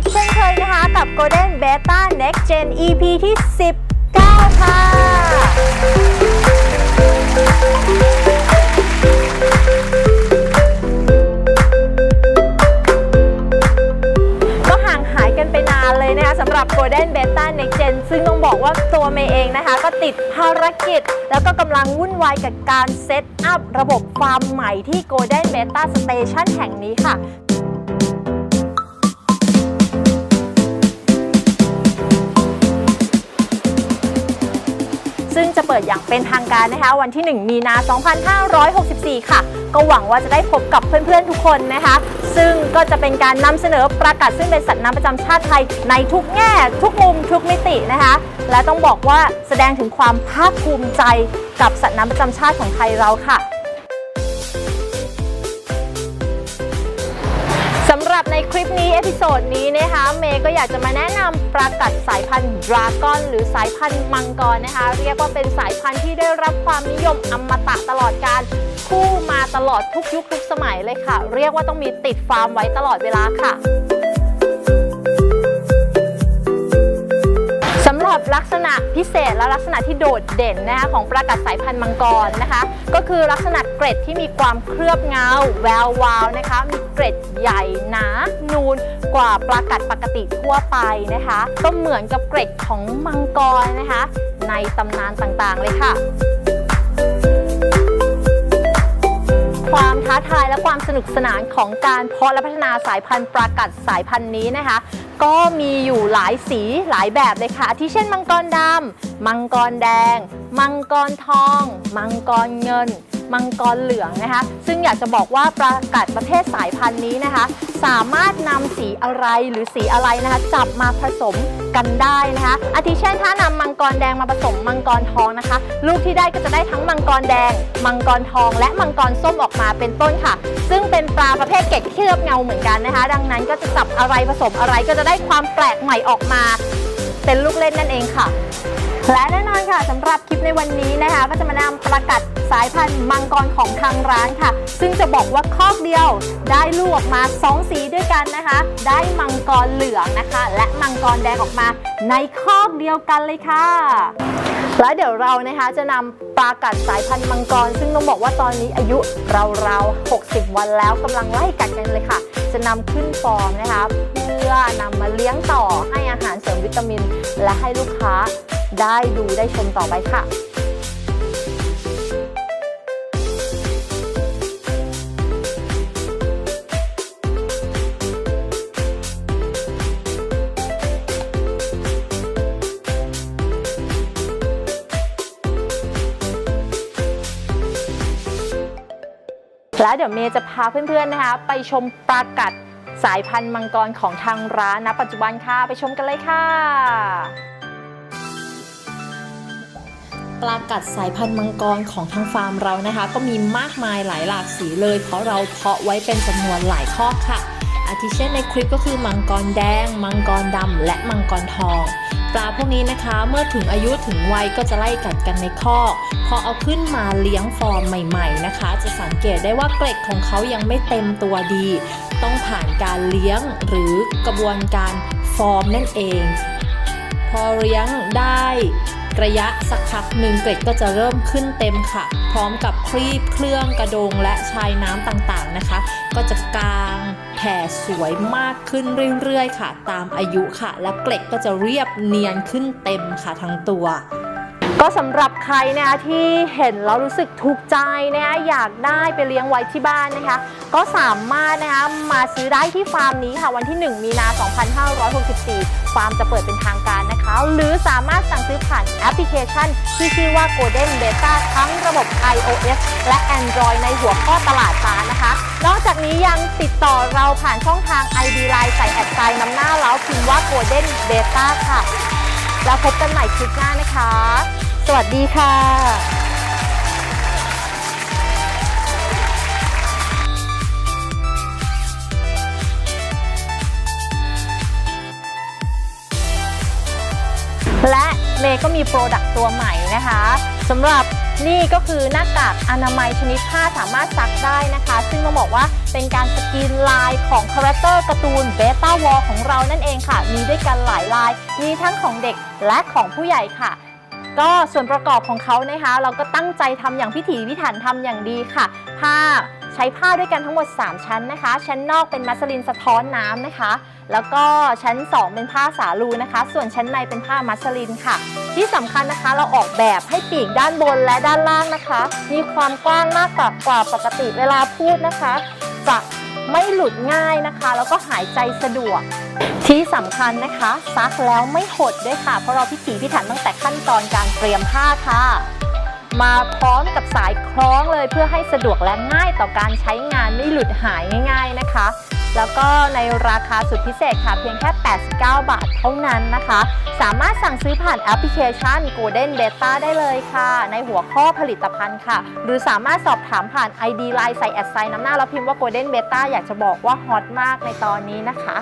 วัสดีค่ะพบกันอีกเช่นเคยนะคะ กับ Golden Beta Next Gen EP ที่ 19 ค่ะ ก็ห่างหายกันไปนานเลยนะคะสำหรับ Golden Beta Next Gen ซึ่งต้องบอกว่าตัวเมย์เองนะคะ ก็ติดภารกิจ แล้วก็กำลังวุ่นวายกับการเซตอัพระบบฟาร์มใหม่ที่ Golden Beta Station แห่งนี้ค่ะ เปิดอย่างเป็นทางการนะคะ วันที่ 1 มีนา 2564 ค่ะ ก็หวังว่าจะได้พบกับเพื่อนๆทุกคนนะคะ ซึ่งก็จะเป็นการนำเสนอประกาศซึ่งเป็นสัตว์น้ำประจำชาติไทยในทุกแง่ ทุกมุมทุกมิตินะคะ และต้องบอกว่าแสดงถึงความภาคภูมิใจกับสัตว์น้ำประจำชาติของไทยเราค่ะ สำหรับในคลิปนี้ เอพิโซดนี้นะคะเมย์ก็อยากจะมาแนะนำปลากัดสายพันธุ์ดราก้อนหรือสายพันธุ์มังกรนะคะ เรียกว่าเป็นสายพันธุ์ที่ได้รับความนิยมอมตะตลอดการคู่มาตลอดทุกยุคทุกสมัยเลยค่ะ เรียกว่าต้องมีติดฟาร์มไว้ตลอดเวลาค่ะ ลักษณะพิเศษและลักษณะที่โดดเด่นนะคะของปลากัดสายพันธุ์มังกรนะคะ ก็คือลักษณะเกร็ดที่มีความเคลือบเงา แวววาวนะคะ มีเกร็ดใหญ่หนานูนกว่าปลากัดปกติทั่วไปนะคะ ก็เหมือนกับเกร็ดของมังกรนะคะ ในตำนานต่างๆเลยค่ะความท้าทายและความสนุกสนานของการเพาะและพัฒนาสายพันธุ์ปลากัดสายพันธุ์นี้นะคะ ก็มีอยู่หลายสีหลายแบบเลยค่ะ ที่เช่นมังกรดำมังกรแดง มังกรทอง มังกรเงิน มังกรเหลืองนะคะ ซึ่งอยากจะบอกว่าปลากัดประเภทสายพันธุ์นี้นะคะ สามารถนำสีอะไรหรือสีอะไรนะคะ จับมาผสมกันได้นะคะ อาทิเช่นถ้านำมังกรแดงมาผสมมังกรทองนะคะ ลูกที่ได้ก็จะได้ทั้งมังกรแดง มังกรทอง และมังกรส้มออกมาเป็นต้นค่ะ ซึ่งเป็นปลาประเภทเกล็ดเคลือบเงาเหมือนกันนะคะ ดังนั้นก็จะจับอะไรผสมอะไรก็จะได้ความแปลกใหม่ออกมา เป็นลูกเล่นนั่นเองค่ะและแน่นอนค่ะสำหรับคลิปในวันนี้นะคะ ก็จะมานำประกัด สายพันธุ์มังกรของทางร้านค่ะ ซึ่งจะบอกว่าคอกเดียวได้ลูกออกมา 2 สีด้วยกันนะคะ ได้มังกรเหลืองนะคะ และมังกรแดงออกมาในคอกเดียวกันเลยค่ะแล้วเดี๋ยวเรานะคะจะนำปลากัดสายพันธุ์มังกร ซึ่งต้องบอกว่าตอนนี้อายุราวๆ 60 วันแล้วกำลังไล่กัดกันเลยค่ะ จะนำขึ้นฟอร์มนะคะ เพื่อนำมาเลี้ยงต่อให้อาหารเสริมวิตามิน และให้ลูกค้าได้ดูได้ชมต่อไปค่ะ แล้วเดี๋ยวเมย์จะพาเพื่อนๆนะคะ ไปชมปลากัดสายพันธุ์มังกรของทางร้านนะปัจจุบันค่ะไปชมกันเลยค่ะปลากัดสายพันธุ์มังกรของทางฟาร์มเรานะคะ ก็มีมากมายหลายหลากสีเลย เพราะเราเพาะไว้เป็นจำนวนหลายข้อค่ะ อาทิเช่นในคลิปก็คือมังกรแดง มังกรดำและมังกรทอง ปลาพวกนี้นะคะ เมื่อถึงอายุถึงวัยก็จะไล่กัดกันในคอกพอเอาขึ้นมาเลี้ยงฟอร์มใหม่ ๆนะคะ จะสังเกตได้ว่าเกล็ดของเขายังไม่เต็มตัวดี ต้องผ่านการเลี้ยงหรือกระบวนการฟอร์มนั่นเอง พอเลี้ยงได้ ระยะสักพักหนึ่งเกล็ดก็จะเริ่มขึ้นเต็มค่ะ พร้อมกับครีบเครื่องกระโดงและชายน้ำต่างๆนะคะ ก็จะกางแผ่สวยมากขึ้นเรื่อยๆ ค่ะ ตามอายุค่ะ และเกล็ดก็จะเรียบเนียนขึ้นเต็มค่ะทั้งตัวก็สำหรับใครนะคะที่เห็นแล้วรู้สึกถูกใจนะคะอยากได้ไปเลี้ยงไว้ที่บ้านนะคะ ก็สามารถนะคะมาซื้อได้ที่ฟาร์มนี้ค่ะ วันที่ 1 มีนา 2564 ฟาร์มจะเปิดเป็นทางการนะคะ หรือสามารถานแอปพลิเคชัน ที่ชื่อว่า Golden Beta ทั้งระบบ iOS และ Android ในหัวข้อตลาดฟ้านะคะ นอกจากนี้ยังติดต่อเราผ่านช่องทาง ID Line ใส่แอดไซน์นำหน้าแล้วพิมพ์ว่า Golden Beta ค่ะ แล้วพบกันใหม่คลิปหน้านะคะ สวัสดีค่ะ เมย์ก็มีโปรดักต์ตัวใหม่นะคะสำหรับนี่ก็คือหน้ากากอนามัยชนิดผ้าสามารถซักได้นะคะ ซึ่งต้องบอกว่าเป็นการสกรีนลายของคาแรคเตอร์การ์ตูนเบต้าวอลของเรานั่นเองค่ะ มีด้วยกันหลายลาย มีทั้งของเด็กและของผู้ใหญ่ค่ะก็ส่วนประกอบของเขานะคะ เราก็ตั้งใจทำอย่างพิถีพิถันทำอย่างดีค่ะ ผ้า ใช้ผ้าด้วยกันทั้งหมด 3 ชั้นนะคะ ชั้นนอกเป็นมัสลินสะท้อนน้ำนะคะ แล้วก็ชั้น 2 เป็นผ้าสาลูนะคะ ส่วนชั้นในเป็นผ้ามัสลินค่ะ ที่สำคัญนะคะเราออกแบบให้ปีกด้านบนและด้านล่างนะคะ มีความกว้างมากกว่ากว่าปกติเวลาพูดนะคะ จะไม่หลุดง่ายนะคะ แล้วก็หายใจสะดวกที่สำคัญนะคะซักแล้วไม่หดด้วยค่ะ เพราะเราพิถีพิถันตั้งแต่ขั้นตอนการเตรียมผ้าค่ะ มาพร้อมกับสายคล้องเลยเพื่อให้สะดวกและง่ายต่อการใช้งานไม่หลุดหายง่าย ๆนะคะ แล้วก็ในราคาสุดพิเศษค่ะเพียงแค่ 89 บาทเท่านั้นนะคะ สามารถสั่งซื้อผ่านแอปพลิเคชัน Golden Beta ได้เลยค่ะ ในหัวข้อผลิตภัณฑ์ค่ะ หรือสามารถสอบถามผ่าน ID Line ใส่แอดไซน์น้ำหน้าแล้วพิมพ์ว่า Golden Beta อยากจะบอกว่าฮอตมากในตอนนี้นะคะ